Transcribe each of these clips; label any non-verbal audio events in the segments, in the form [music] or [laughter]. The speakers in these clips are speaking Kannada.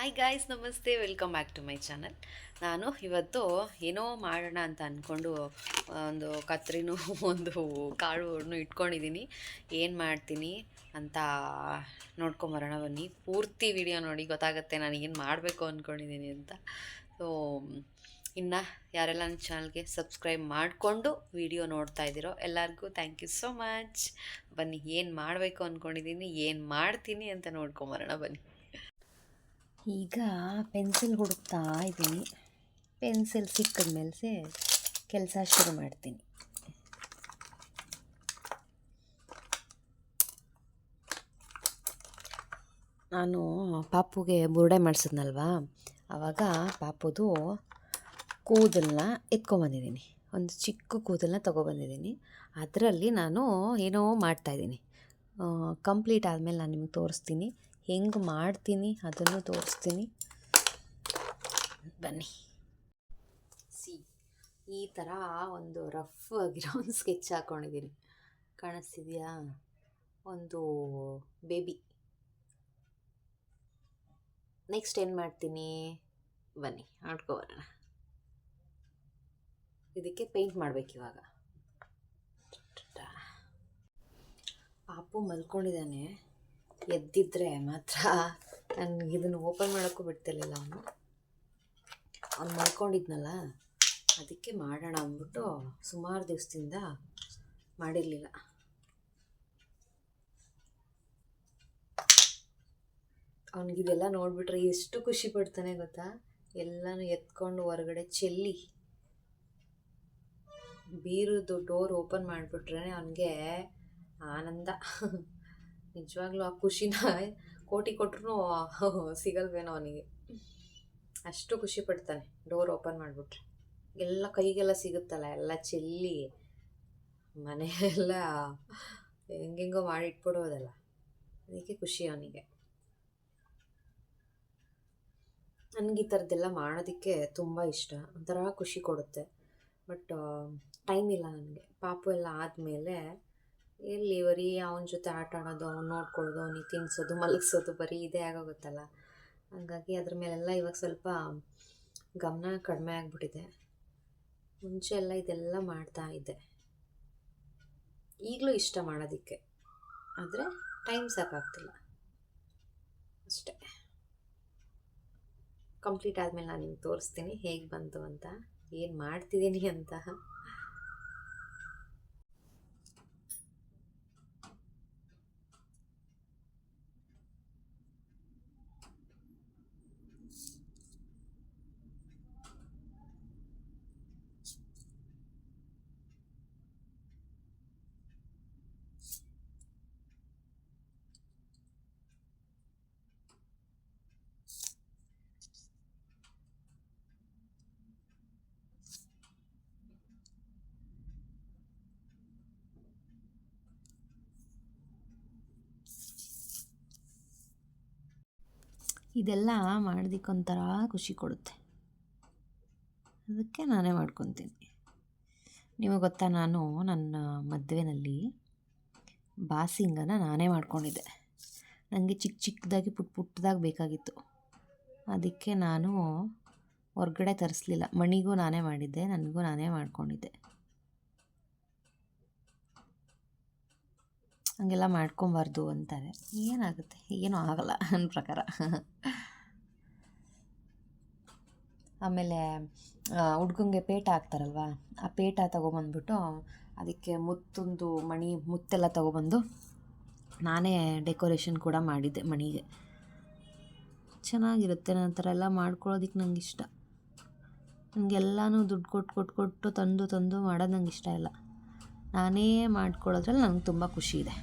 ಹಾಯ್ ಗಾಯ್ಸ್ ನಮಸ್ತೆ. Welcome back to my channel ನಾನು ಇವತ್ತು ಏನೋ ಮಾಡೋಣ ಅಂತ ಅಂದ್ಕೊಂಡು ಒಂದು ಕತ್ರಿನೂ, [laughs] ಒಂದು ಕಾಳು ಇಟ್ಕೊಂಡಿದ್ದೀನಿ ಏನು ಮಾಡ್ತೀನಿ ಅಂತ ನೋಡ್ಕೊಂಬರೋಣ ಬನ್ನಿ. ಪೂರ್ತಿ ವಿಡಿಯೋ ನೋಡಿ, ಗೊತ್ತಾಗುತ್ತೆ ನಾನು ಏನು ಮಾಡಬೇಕು ಅಂದ್ಕೊಂಡಿದ್ದೀನಿ ಅಂತ. ಸೊ ಇನ್ನು ಯಾರೆಲ್ಲ ನನ್ನ ಚಾನಲ್ಗೆ ಸಬ್ಸ್ಕ್ರೈಬ್ ಮಾಡಿಕೊಂಡು ವಿಡಿಯೋ ನೋಡ್ತಾ ಇದ್ದೀರೋ ಎಲ್ಲರಿಗೂ ಥ್ಯಾಂಕ್ ಯು ಸೋ ಮಚ್ ಬನ್ನಿ, ಏನು ಮಾಡಬೇಕು ಅಂದ್ಕೊಂಡಿದ್ದೀನಿ ಏನು ಮಾಡ್ತೀನಿ ಅಂತ ನೋಡ್ಕೊಂಬರೋಣ ಬನ್ನಿ. ಈಗ ಪೆನ್ಸಿಲ್ ಹುಡುಕ್ತಾ ಇದ್ದೀನಿ. ಪೆನ್ಸಿಲ್ ಸಿಕ್ಕಿದ ಮೇಲೆ ಕೆಲಸ ಶುರು ಮಾಡ್ತೀನಿ. ನಾನು ಪಾಪುಗೆ ಬುರುಡೆ ಮಾಡಿಸಿದ್ನಲ್ವಾ? ಆವಾಗ ಪಾಪುದು ಕೂದಲನ್ನ ಎತ್ಕೊಂಬಂದಿದ್ದೀನಿ. ಒಂದು ಚಿಕ್ಕ ಕೂದಲನ್ನ ತೊಗೊಬಂದಿದ್ದೀನಿ. ಅದರಲ್ಲಿ ನಾನು ಏನೋ ಮಾಡ್ತಾಯಿದ್ದೀನಿ ಕಂಪ್ಲೀಟ್ ಆದಮೇಲೆ ನಾನು ನಿಮ್ಗೆ ತೋರಿಸ್ತೀನಿ. ಹೆಂಗೆ ಮಾಡ್ತೀನಿ ಅದನ್ನು ತೋರಿಸ್ತೀನಿ. ಬನ್ನಿ. ಸಿ, ಈ ಥರ ಒಂದು ರಫ್ ಆಗಿರೋ ಒಂದು ಸ್ಕೆಚ್ ಹಾಕ್ಕೊಂಡಿದ್ದೀನಿ ಕಾಣಿಸ್ತಿದೆಯಾ? ಒಂದು ಬೇಬಿ ನೆಕ್ಸ್ಟ್ ಏನು ಮಾಡ್ತೀನಿ? ಬನ್ನಿ ಆಡ್ಕೊಬರೋಣ ಇದಕ್ಕೆ ಪೇಂಟ್ ಮಾಡ್ಬೇಕು ಇವಾಗ. ಪಾಪು ಮಲ್ಕೊಂಡಿದ್ದಾನೆ. ಎದ್ದಿದ್ರೆ ಮಾತ್ರ ನಾನು ಇದನ್ನು ಓಪನ್ ಮಾಡೋಕ್ಕೂ ಬಿಡ್ತಿರ್ಲಿಲ್ಲ ಅವನು. ಅವ್ನು ಮಾಡ್ಕೊಂಡಿದ್ನಲ್ಲ ಅದಕ್ಕೆ ಮಾಡೋಣ ಅಂದ್ಬಿಟ್ಟು ಸುಮಾರು ದಿವಸದಿಂದ ಮಾಡಿರಲಿಲ್ಲ. ಅವನಿಗಿದೆಲ್ಲ ನೋಡಿಬಿಟ್ರೆ ಎಷ್ಟು ಖುಷಿ ಪಡ್ತಾನೆ ಗೊತ್ತಾ? ಎಲ್ಲನೂ ಎತ್ಕೊಂಡು ಹೊರಗಡೆ ಚೆಲ್ಲಿ. ಬೀರುದು ಡೋರ್ ಓಪನ್ ಮಾಡಿಬಿಟ್ರೆ ಅವನಿಗೆ ಆನಂದ. ನಿಜವಾಗ್ಲೂ ಆ ಖುಷಿನ ಕೋಟಿ ಕೊಟ್ರು ಸಿಗಲ್ವೇನೋ ಅವನಿಗೆ. ಅಷ್ಟು ಖುಷಿ ಪಡ್ತಾನೆ, ಡೋರ್ ಓಪನ್ ಮಾಡಿಬಿಟ್ರೆ. ಎಲ್ಲ ಕೈಗೆಲ್ಲ ಸಿಗುತ್ತಲ್ಲ, ಎಲ್ಲ ಚೆಲ್ಲಿ, ಮನೆಯೆಲ್ಲ ಹೆಂಗೆಂಗೋ ಮಾಡಿಟ್ಬಿಡೋದಲ್ಲ. ಅದಕ್ಕೆ ಖುಷಿ ಅವನಿಗೆ. ನನಗೆ ಈ ಥರದ್ದೆಲ್ಲ ಮಾಡೋದಕ್ಕೆ ತುಂಬ ಇಷ್ಟ, ಒಂಥರ ಖುಷಿ ಕೊಡುತ್ತೆ. ಬಟ್ ಟೈಮ್ ಇಲ್ಲ ನನಗೆ. ಪಾಪು ಎಲ್ಲ ಆದಮೇಲೆ ಎಲ್ಲಿ ಬರೀ ಅವನ ಜೊತೆ ಆಟ ಆಡೋದು, ಅವ್ನು ನೋಡ್ಕೊಳ್ಳೋದು, ಅವನಿಗೆ ತಿನ್ನಿಸೋದು ಮಲಗಿಸೋದು ಬರೀ ಇದೇ ಆಗೋಗುತ್ತಲ್ಲ? ಹಾಗಾಗಿ ಅದ್ರ ಮೇಲೆಲ್ಲ ಇವಾಗ ಸ್ವಲ್ಪ ಗಮನ ಕಡಿಮೆ ಆಗಿಬಿಟ್ಟಿದೆ. ಮುಂಚೆ ಎಲ್ಲ ಇದೆಲ್ಲ ಮಾಡ್ತಾ ಇದ್ದೆ. ಈಗಲೂ ಇಷ್ಟ ಮಾಡೋದಕ್ಕೆ. ಆದರೆ ಟೈಮ್ ಸಾಕಾಗ್ತಿಲ್ಲ ಅಷ್ಟೇ. ಕಂಪ್ಲೀಟ್ ಆದಮೇಲೆ ನಾನು ನಿಮ್ಗೆ ತೋರಿಸ್ತೀನಿ ಹೇಗೆ ಬಂತು ಅಂತ, ಏನು ಮಾಡ್ತಿದ್ದೀನಿ ಅಂತ. ಇದೆಲ್ಲ ಮಾಡೋದಕ್ಕೊಂಥರ ಖುಷಿ ಕೊಡುತ್ತೆ. ಅದಕ್ಕೆ ನಾನೇ ಮಾಡ್ಕೊತೀನಿ. ನಿಮಗೆ ಗೊತ್ತಾ, ನಾನು ನನ್ನ ಮದುವೆನಲ್ಲಿ ಬಾಸಿಂಗನ್ನು ನಾನೇ ಮಾಡ್ಕೊಂಡಿದ್ದೆ. ನನಗೆ ಚಿಕ್ಕ ಚಿಕ್ಕದಾಗಿ ಪುಟ್ಟ ಪುಟ್ಟದಾಗಿ ಬೇಕಾಗಿತ್ತು. ಅದಕ್ಕೆ ನಾನು ಹೊರ್ಗಡೆ ತರಿಸ್ಲಿಲ್ಲ. ಮಣಿಗೂ ನಾನೇ ಮಾಡಿದ್ದೆ, ನನಗೂ ನಾನೇ ಮಾಡ್ಕೊಂಡಿದ್ದೆ. ಹಂಗೆಲ್ಲ ಮಾಡ್ಕೊಬಾರ್ದು ಅಂತಾರೆ. ಏನಾಗುತ್ತೆ? ಏನೂ ಆಗಲ್ಲ ನನ್ನ ಪ್ರಕಾರ. ಆಮೇಲೆ ಹುಡ್ಗಂಗೆ ಪೇಟ ಹಾಕ್ತಾರಲ್ವ? ಆ ಪೇಟ ತೊಗೊಬಂದ್ಬಿಟ್ಟು ಅದಕ್ಕೆ ಮುತ್ತೊಂದು ಮಣಿ, ಮುತ್ತೆಲ್ಲ ತೊಗೊಬಂದು ನಾನೇ ಡೆಕೋರೇಷನ್ ಕೂಡ ಮಾಡಿದ್ದೆ ಮಣಿಗೆ. ಚೆನ್ನಾಗಿರುತ್ತೆ. ನನ್ನ ಥರ ಎಲ್ಲ ಮಾಡ್ಕೊಳ್ಳೋದಕ್ಕೆ ನಂಗೆ ಇಷ್ಟ. ನನಗೆಲ್ಲನೂ ದುಡ್ಡು ಕೊಟ್ಟು ಕೊಟ್ಟು ಕೊಟ್ಟು ತಂದು ತಂದು ಮಾಡೋದು ನಂಗೆ ಇಷ್ಟ ಇಲ್ಲ. ನಾನೇ ಮಾಡ್ಕೊಳ್ಳೋದ್ರಲ್ಲಿ ನನಗೆ ತುಂಬ ಖುಷಿ ಇದೆ.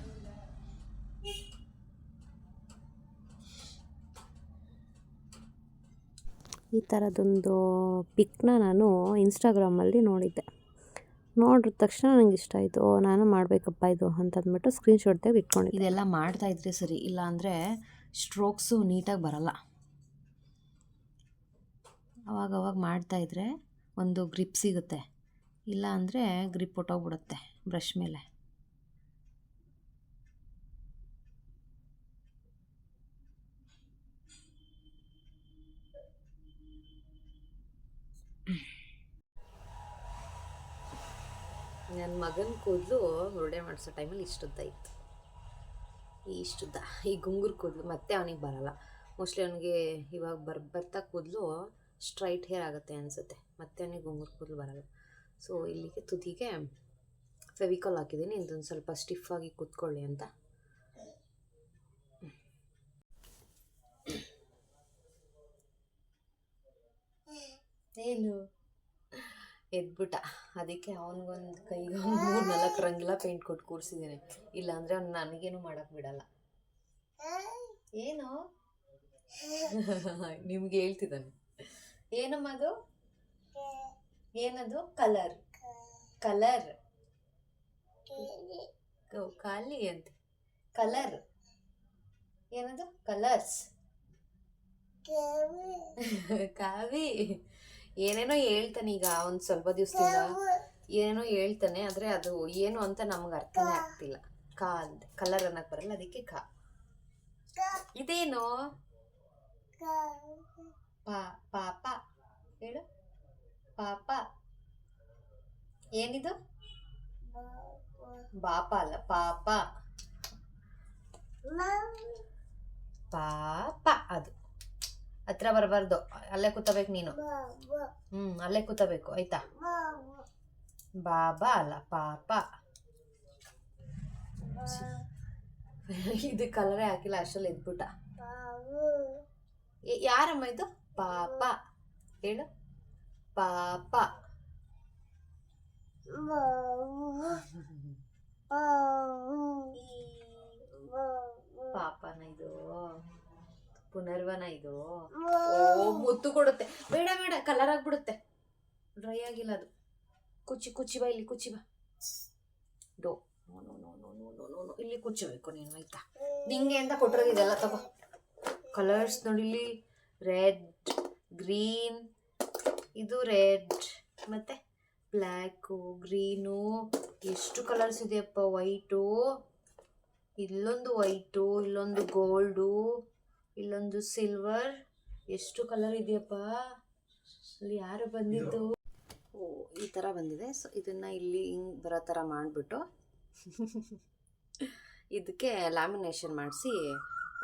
ಈ ಥರದೊಂದು ಪಿಕ್ನ ನಾನು ಇನ್ಸ್ಟಾಗ್ರಾಮಲ್ಲಿ ನೋಡಿದ್ದೆ. ನೋಡಿದ ತಕ್ಷಣ ನನಗೆ ಇಷ್ಟ ಆಯಿತು. ಓ, ನಾನು ಮಾಡಬೇಕಪ್ಪ ಇದು ಅಂತಂದ್ಬಿಟ್ಟು ಸ್ಕ್ರೀನ್ಶಾಟ್ ತೆಗೆದು ಇಟ್ಕೊಂಡು ಇದೆಲ್ಲ ಮಾಡ್ತಾ ಇದ್ರೆ ಸರಿ ಇಲ್ಲಾಂದರೆ ಸ್ಟ್ರೋಕ್ಸು ನೀಟಾಗಿ ಬರಲ್ಲ. ಅವಾಗ ಅವಾಗ ಮಾಡ್ತಾಯಿದ್ರೆ ಒಂದು ಗ್ರಿಪ್ ಸಿಗುತ್ತೆ. ಇಲ್ಲ ಅಂದರೆ ಗ್ರಿಪ್ ಹೊಟ್ಟೋಗ್ಬಿಡುತ್ತೆ ಬ್ರಷ್ ಮೇಲೆ. ನನ್ನ ಮಗನ ಕೂದಲು ಹುರುಡೆ ಮಾಡಿಸೋ ಟೈಮಲ್ಲಿ ಇಷ್ಟುದ್ದ ಇತ್ತು. ಇಷ್ಟುದ್ದ. ಈ ಗುಂಗುರು ಕೂದಲು, ಮತ್ತೆ ಅವನಿಗೆ ಬರಲ್ಲ. ಮೋಸ್ಟ್ಲಿ ಅವನಿಗೆ ಇವಾಗ ಬರ್, ಬರ್ತಾ ಕೂದಲು ಸ್ಟ್ರೈಟ್ ಹೇರ್ ಆಗುತ್ತೆ ಅನಿಸುತ್ತೆ. ಮತ್ತೆ ಅವನಿಗೆ ಗುಂಗುರು ಕೂದಲು ಬರಲ್ಲ. ಸೊ ಇಲ್ಲಿಗೆ ತುದಿಗೆ ಫೆವಿಕಾಲ್ ಹಾಕಿದ್ದೀನಿ ಇದೊಂದು ಸ್ವಲ್ಪ ಸ್ಟಿಫ್ ಆಗಿ ಕೂತ್ಕೊಳ್ಳಿ ಅಂತ. ಏನು? ಎದ್ಬಿಟ್ಟ. ಅದಕ್ಕೆ ಅವನಿಗೊಂದು ಕೈಗೆ ಮೂರು ನಾಲ್ಕು ರಂಗಿಲ್ಲ ಪೇಂಟ್ ಕೊಟ್ಟು ಕೂರಿಸಿದ್ದೀನಿ ಇಲ್ಲಾಂದರೆ ಅವ್ನು ನನಗೇನು ಮಾಡೋಕ್ಕೆ ಬಿಡಲ್ಲ. ಏನು? [laughs] ನಿಮ್ಗೆ ಹೇಳ್ತಿದ್ದಾನೆ. ಏನಮ್ಮ ಅದು ಏನದು ಕಲರ್ ಕಲರ್ ಖಾಲಿ ಅಂತ. ಕಲರ್ ಏನದು? ಕಲರ್ಸ್ ಕಾವಿ [laughs] ಏನೇನೋ ಹೇಳ್ತಾನೆ ಈಗ ಒಂದು ಸ್ವಲ್ಪ ದಿವಸದಿಂದ. ಏನೇನೋ ಹೇಳ್ತಾನೆ ಆದ್ರೆ ಅದು ಏನು ಅಂತ ನಮ್ಗೆ ಅರ್ಥನೇ ಆಗ್ತಿಲ್ಲ. ಕಾ ಅಂತ ಕಲರ್ ಅನ್ನಕ್ಕೆ ಬರಲ್ಲ ಅದಕ್ಕೆ ಕಾ. ಇದೇನು? ಪಾ ಪಾಪ ಹೇಳು. ಪಾಪ ಏನಿದು? ಬಾಪ ಅಲ್ಲ ಪಾಪ ಪಾಪ ಅದು. ಹತ್ರ ಬರಬಾರ್ದು. ಅಲ್ಲೇ ಕೂತಬೇಕು ನೀನು. ಹ್ಮ್, ಅಲ್ಲೇ ಕೂತಬೇಕು, ಆಯ್ತಾ? ಬಾಬಾ ಅಲ್ಲ, ಪಾಪ. ಇದು ಕಲರೇ ಹಾಕಿಲ್ಲ, ಅಷ್ಟರಲ್ಲಿ ಎದ್ಬಿಟ್ಟ ಯಾರಮ್ಮ ಇದು? ಪಾಪ. ಹೇಳು. ಪಾಪ. ಪಾಪನ ಇದು. ಪುನರ್ವನ ಇದು. ಮುತ್ತು ಕೊಡುತ್ತೆ. ಬೇಡ ಬೇಡ ಕಲರ್ ಆಗ್ಬಿಡುತ್ತೆ. ಡ್ರೈ ಆಗಿಲ್ಲ ಅದು. ಕುಚ್ಚಿ ಕುಚ್ಚಿ ಬಾ ಇಲ್ಲಿ ಕುಚ್ಚಿ ಬಾ. ಡೋ. No no no no no no ಇಲ್ಲಿ ಕುಚ್ಚಬೇಕು ನೀನು ಆಯ್ತಾ? ನಿಂಗೆ ಅಂತ ಕೊಟ್ಟಿರೋದು ಇದೆಲ್ಲ ತಗೋ. ಕಲರ್ಸ್ ನೋಡಿ ಇಲ್ಲಿ. ರೆಡ್ ಗ್ರೀನ್ ಇದು ರೆಡ್ ಮತ್ತೆ ಬ್ಲ್ಯಾಕು ಗ್ರೀನು. ಎಷ್ಟು ಕಲರ್ಸ್ ಇದೆಯಪ್ಪ ವೈಟು ಇಲ್ಲೊಂದು ವೈಟು ಇಲ್ಲೊಂದು ಗೋಲ್ಡು ಇಲ್ಲೊಂದು ಸಿಲ್ವರ್ ಎಷ್ಟು ಕಲರ್ ಇದೆಯಪ್ಪ? ಅಲ್ಲಿ ಯಾರು ಬಂದಿದ್ದು? ಓ ಈ ಥರ ಬಂದಿದೆ. ಸೊ ಇದನ್ನು ಇಲ್ಲಿ ಹಿಂಗೆ ಬರೋ ಥರ ಮಾಡಿಬಿಟ್ಟು [laughs] ಇದಕ್ಕೆ ಲ್ಯಾಮಿನೇಷನ್ ಮಾಡಿಸಿ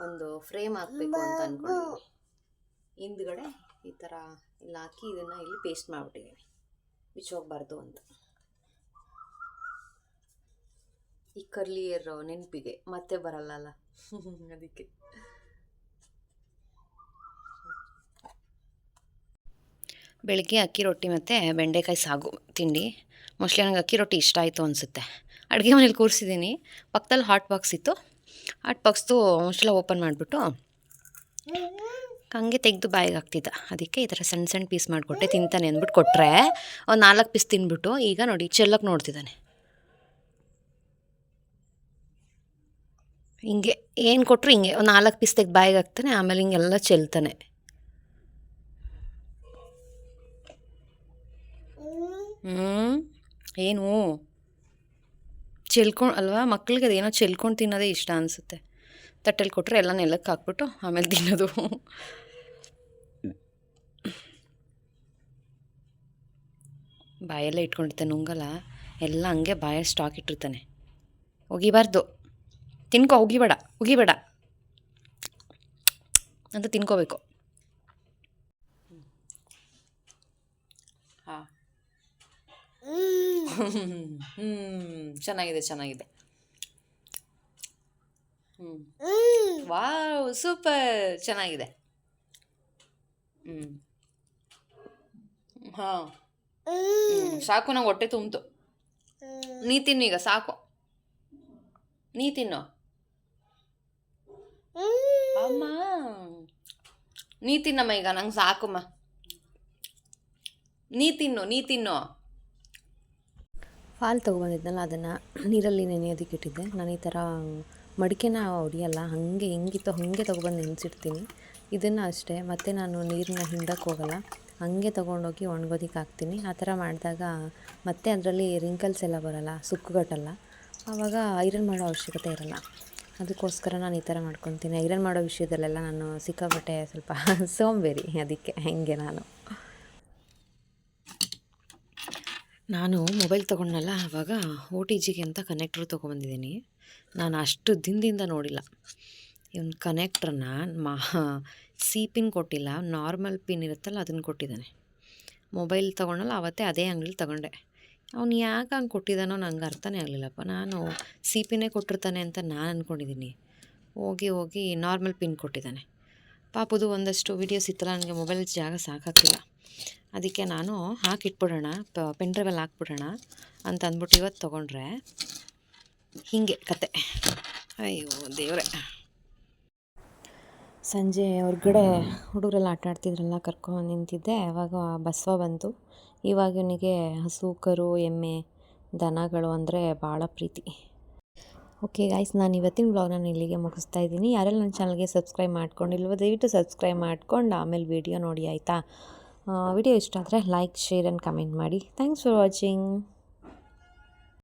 ಒಂದು ಫ್ರೇಮ್ ಹಾಕಬೇಕು ಅಂತ ಅಂದ್ಕೊಂಡು ಹಿಂದ್ಗಡೆ ಈ ಥರ ಇಲ್ಲಿ ಹಾಕಿ ಇದನ್ನು ಇಲ್ಲಿ ಪೇಸ್ಟ್ ಮಾಡಿಬಿಟ್ಟಿದ್ದೀನಿ ಬಿಚ್ಚೋಗ್ಬಾರ್ದು ಅಂತ. ಈ ಕರ್ಲಿಯರ್ ನೆನಪಿಗೆ. ಮತ್ತೆ ಬರಲ್ಲಲ್ಲ. [laughs] ಅದಕ್ಕೆ. ಬೆಳಗ್ಗೆ ಅಕ್ಕಿ ರೊಟ್ಟಿ ಮತ್ತು ಬೆಂಡೆಕಾಯಿ ಸಾಗು ತಿಂಡಿ. ಮೋಸ್ಟ್ಲಿ ನನಗೆ ಅಕ್ಕಿ ರೊಟ್ಟಿ ಇಷ್ಟ ಆಯಿತು ಅನಿಸುತ್ತೆ. ಅಡುಗೆ ಮನೇಲಿ ಕೂರಿಸಿದ್ದೀನಿ. ಪಕ್ಕದಲ್ಲಿ ಹಾಟ್ ಬಾಕ್ಸ್ ಇತ್ತು. ಹಾಟ್ ಬಾಕ್ಸ್ದು ಮೋಸ್ಟ್ಲ ಓಪನ್ ಮಾಡಿಬಿಟ್ಟು ಹಂಗೆ ತೆಗೆದು ಬಾಯಿಗೆ ಹಾಕ್ತಿದ್ದ. ಅದಕ್ಕೆ ಈ ಥರ ಸಣ್ಣ ಸಣ್ಣ ಪೀಸ್ ಮಾಡಿಕೊಟ್ಟೆ ತಿಂತಾನೆ ಅಂದ್ಬಿಟ್ಟು ಕೊಟ್ಟರೆ ಒಂದು ನಾಲ್ಕು ಪೀಸ್ ತಿಂದ್ಬಿಟ್ಟು ಈಗ ನೋಡಿ ಚೆಲ್ಲಕ್ಕೆ ನೋಡ್ತಿದ್ದಾನೆ. ಹಿಂಗೆ ಏನು ಕೊಟ್ಟರು ಹಿಂಗೆ ಒಂದು ನಾಲ್ಕು ಪೀಸ್ ತೆಗೆದು ಬಾಯಿಗೆ ಹಾಕ್ತಾನೆ, ಆಮೇಲೆ ಹಿಂಗೆಲ್ಲ ಚೆಲ್ತಾನೆ. ಹ್ಞೂ ಏನು? ಚೆಲ್ಕೊಂಡು ಅಲ್ವಾ? ಮಕ್ಳಿಗೆ ಅದೇನೋ ಚೆಲ್ಕೊಂಡು ತಿನ್ನೋದೇ ಇಷ್ಟ ಅನಿಸುತ್ತೆ. ತಟ್ಟೆಲಿ ಕೊಟ್ಟರೆ ಎಲ್ಲ ನೆಲಕ್ಕೆ ಹಾಕ್ಬಿಟ್ಟು ಆಮೇಲೆ ತಿನ್ನೋದು. ಬಾಯೆಲ್ಲ ಇಟ್ಕೊಂಡಿರ್ತಾನೆ ನುಂಗಲ್ಲ. ಎಲ್ಲ ಹಂಗೆ ಬಾಯಲ್ಲಿ ಸ್ಟಾಕ್ ಇಟ್ಟಿರ್ತಾನೆ. ಒಗಿಬಾರ್ದು ತಿನ್ಕೋ ಉಗಿಬೇಡ ಉಗಿಬೇಡ ಅಂತ ತಿನ್ಕೋಬೇಕು. ಹಾಂ. ಹ್ಞೂ ಚೆನ್ನಾಗಿದೆ ಚೆನ್ನಾಗಿದೆ. ಹ್ಞೂ ವಾವ್ ಸೂಪರ್ ಚೆನ್ನಾಗಿದೆ. ಹ್ಞೂ ಹಾಂ. ಸಾಕು ನಂಗೆ ಹೊಟ್ಟೆ ತುಂಬಿತು. ನೀ ತಿನ್ನು ಈಗ ಸಾಕು. ನೀ ತಿನ್ನು. ಅಮ್ಮ. ನೀ ತಿನ್ನಮ್ಮ ಈಗ ನಂಗೆ ಸಾಕಮ್ಮ. ನೀ ತಿನ್ನು ನೀ ತಿನ್ನು. ಹಾಲು ತೊಗೊಬಂದಿದ್ನಲ್ಲ, ಅದನ್ನು ನೀರಲ್ಲಿ ನೆನೆಯೋದಕ್ಕೆ ಇಟ್ಟಿದ್ದೆ. ನಾನು ಈ ಥರ ಮಡಿಕೆನ ಹೊಡಿಯಲ್ಲ, ಹಾಗೆ ಹೆಂಗಿತ್ತೋ, ಹಾಗೆ ತೊಗೊಬಂದು ನೆನೆಸಿಡ್ತೀನಿ. ಇದನ್ನು ಅಷ್ಟೇ. ಮತ್ತೆ ನಾನು ನೀರನ್ನ ಹಿಂಡಕ್ಕೆ ಹೋಗಲ್ಲ. ಹಾಗೆ ತೊಗೊಂಡೋಗಿ ಒಣಗೋದಕ್ಕೆ ಹಾಕ್ತೀನಿ. ಆ ಥರ ಮಾಡಿದಾಗ ಮತ್ತೆ ಅದರಲ್ಲಿ ರಿಂಕಲ್ಸ್ ಎಲ್ಲ ಬರಲ್ಲ, ಸುಕ್ಕುಗಟ್ಟಲ್ಲ. ಆವಾಗ ಐರನ್ ಮಾಡೋ ಅವಶ್ಯಕತೆ ಇರಲ್ಲ. ಅದಕ್ಕೋಸ್ಕರ ನಾನು ಈ ಥರ ಮಾಡ್ಕೊತೀನಿ. ಐರನ್ ಮಾಡೋ ವಿಷಯದಲ್ಲೆಲ್ಲ ನಾನು ಸಿಕ್ಕಾಪಟ್ಟೆ ಸ್ವಲ್ಪ [laughs] ಸೋಂಬೇರಿ, ಅದಕ್ಕೆ. ಹೆಂಗೆ ನಾನು. ನಾನು ಮೊಬೈಲ್ ತೊಗೊಂಡಲ್ಲ ಆವಾಗ ಓ ಟಿ ಜಿಗೆ ಅಂತ ಕನೆಕ್ಟ್ರ್ ತೊಗೊಂಬಂದಿದ್ದೀನಿ ನಾನು ಅಷ್ಟು ದಿನದಿಂದ ನೋಡಿಲ್ಲ. ಇವನ್ ಕನೆಕ್ಟ್ರನ್ನ ಮಾ ಸಿ ಪಿನ್ ಕೊಟ್ಟಿಲ್ಲ ನಾರ್ಮಲ್ ಪಿನ್ ಇರುತ್ತಲ್ಲ, ಅದನ್ನು ಕೊಟ್ಟಿದ್ದಾನೆ. ಮೊಬೈಲ್ ತೊಗೊಂಡಲ್ಲ ಅವತ್ತೇ ಅದೇ ಅಂಗಡಿಲಿ ತಗೊಂಡೆ. ಅವ್ನು ಯಾಕೆ ಹಂಗೆ ಕೊಟ್ಟಿದ್ದಾನೋ ನನಗೆ ಅರ್ಥನೇ ಆಗಲಿಲ್ಲಪ್ಪ. ನಾನು ಸಿ ಪಿನೇ ಕೊಟ್ಟಿರ್ತಾನೆ ಅಂತ ನಾನು ಅಂದ್ಕೊಂಡಿದ್ದೀನಿ ಹೋಗಿ ಹೋಗಿ ನಾರ್ಮಲ್ ಪಿನ್ ಕೊಟ್ಟಿದ್ದಾನೆ. ಪಾಪದು ಒಂದಷ್ಟು ವೀಡಿಯೋಸ್ ಇತ್ತಲ್ಲ ನನಗೆ ಮೊಬೈಲ್ ಜಾಗ ಸಾಕಾಗ್ತಿಲ್ಲ. ಅದಕ್ಕೆ ನಾನು ಹಾಕಿಟ್ಬಿಡೋಣ ಪೆನ್ ಡ್ರೈವಲ್ಲಿ ಹಾಕ್ಬಿಡೋಣ ಅಂತ ಅಂದ್ಬಿಟ್ಟು ಇವತ್ತು ತೊಗೊಂಡ್ರೆ ಹೀಗೆ ಕತೆ. ಅಯ್ಯೋ ದೇವರೇ. ಸಂಜೆ ಹೊರ್ಗಡೆ ಹುಡುಗರೆಲ್ಲ ಆಟ ಆಡ್ತಿದ್ರಲ್ಲ ಕರ್ಕೊಂಡು ನಿಂತಿದ್ದೆ ಆವಾಗ ಬಸವ ಬಂತು. ಇವಾಗ ಇವನಿಗೆ ಹಸು, ಕರು, ಎಮ್ಮೆ, ದನಗಳು ಅಂದರೆ ಭಾಳ ಪ್ರೀತಿ. ಓಕೆ ಗಾಯ್ಸ್ ನಾನು ಇವತ್ತಿನ ಬ್ಲಾಗ್ನ ಇಲ್ಲಿಗೆ ಮುಗಿಸ್ತಾ ಇದ್ದೀನಿ. ಯಾರೆಲ್ಲ ನನ್ನ ಚಾನಲ್ಗೆ ಸಬ್ಸ್ಕ್ರೈಬ್ ಮಾಡ್ಕೊಂಡಿಲ್ವೋ, ದಯವಿಟ್ಟು ಸಬ್ಸ್ಕ್ರೈಬ್ ಮಾಡ್ಕೊಂಡು ಆಮೇಲೆ ವೀಡಿಯೋ ನೋಡಿ, ಆಯಿತಾ? ವಿಡಿಯೋ ಇಷ್ಟ ಆದರೆ ಲೈಕ್ ಶೇರ್ ಆ್ಯಂಡ್ ಕಮೆಂಟ್ ಮಾಡಿ. Thanks for watching